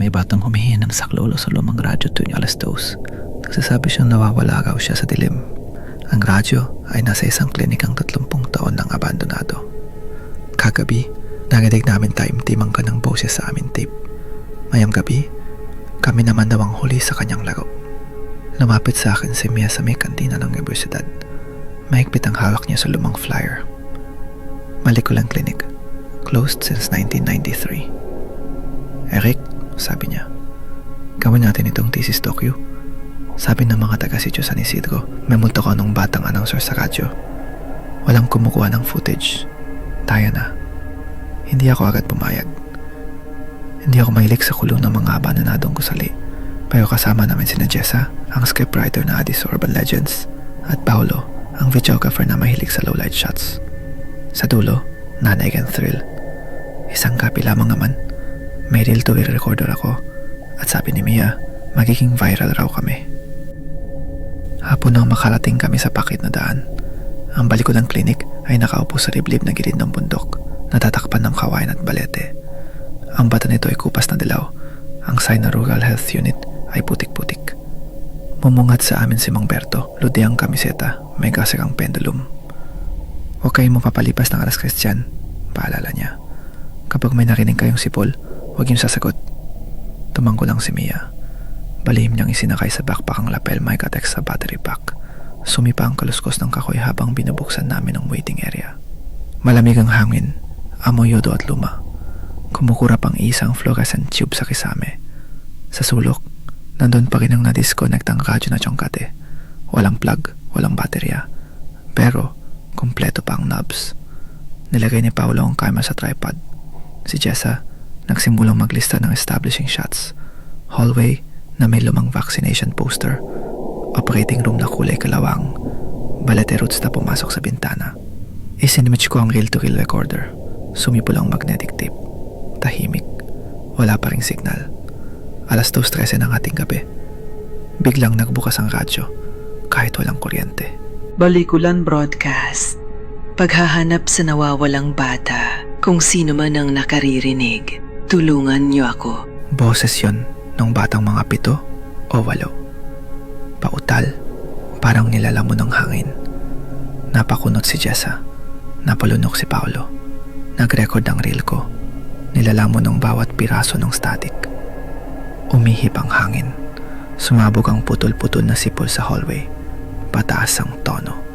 may batang humihinang sa klolo sa lumang radyo tuwing alas dos. Nagsasabi siyang nawawala raw siya sa dilim. Ang radyo ay nasa isang klinikang 30 taon ng abandonado. Kagabi, narinig namin taimtimang ka ng boses sa aming tape. Mayang gabi, kami naman daw ang huli sa kanyang laro. Lumapit sa akin si Mia sa may kantina ng universidad. Mahigpit ang hawak niya sa lumang flyer. Malikulang clinic. Closed since 1993. Eric, sabi niya, gawin natin itong thesis docu. Sabi ng mga taga sitio San Isidro, may multo ko nung batang announcer sa radyo. Walang kumukuha ng footage. Tayo na. Hindi ako agad pumayag. Hindi ako mahilig sa kulong ng mga abandonadong gusali. Pero kasama namin sina Jessa, ang scriptwriter na Addis Urban Legends, at Paolo, ang videographer na mahilig sa low-light shots. Sa dulo, nanay and thrill. Isang copy lamang naman. May reel to reel recorder ako. At sabi ni Mia, magiging viral raw kami. Hapon nang makarating kami sa pakit na daan. Ang baliko ng klinik ay nakaupo sa liblib na gilid ng bundok, natatakpan ng kawain at balete. Ang bata nito ay kupas na dilaw. Ang sign na Rural Health Unit ay putik-putik. Mumungat sa amin si Mang Berto, ludi ang kamiseta, may gasirang pendulum. Huwag kayong mapapalipas ng alas Christian, paalala niya. Kapag may narinig kayong sipol, huwag yung sasagot. Tumangko lang si Mia. Balihim niyang isinakay sa backpack ang lapel may katex sa battery pack. Sumipa ang kaluskos ng kakoy habang binubuksan namin ang waiting area. Malamig ang hangin, amoy yodo at luma. Kumukurap ang isang fluorescent tube sa kisame. Sa sulok, nandun pa rin ang na-disconnect ang radyo na tsongkate. Walang plug, walang baterya. Pero, kumpleto pa ang knobs. Nilagay ni Paolo ang camera sa tripod. Si Jessa, nagsimulang maglista ng establishing shots. Hallway na may lumang vaccination poster. Operating room na kulay kalawang. Balete roots na pumasok sa bintana. Isinimage ko ang reel-to-reel recorder. Sumipol ang magnetic tape. Tahimik. Wala pa ring signal. Alas 2.13 ng ating gabi. Biglang nagbukas ang radyo kahit walang kuryente. Balikulan Broadcast. Paghahanap sa nawawalang bata, kung sino man ang nakaririnig, tulungan niyo ako. Boses yon ng batang mga pito o walo. Pautal, parang nilalamon ng hangin. Napakunot si Jessa. Napalunok si Paolo. Nag-record ang reel ko. Nilalamon ng bawat piraso ng static. Umihip ang hangin. Sumabog ang putol-putol na sipol sa hallway. Pataas ang tono.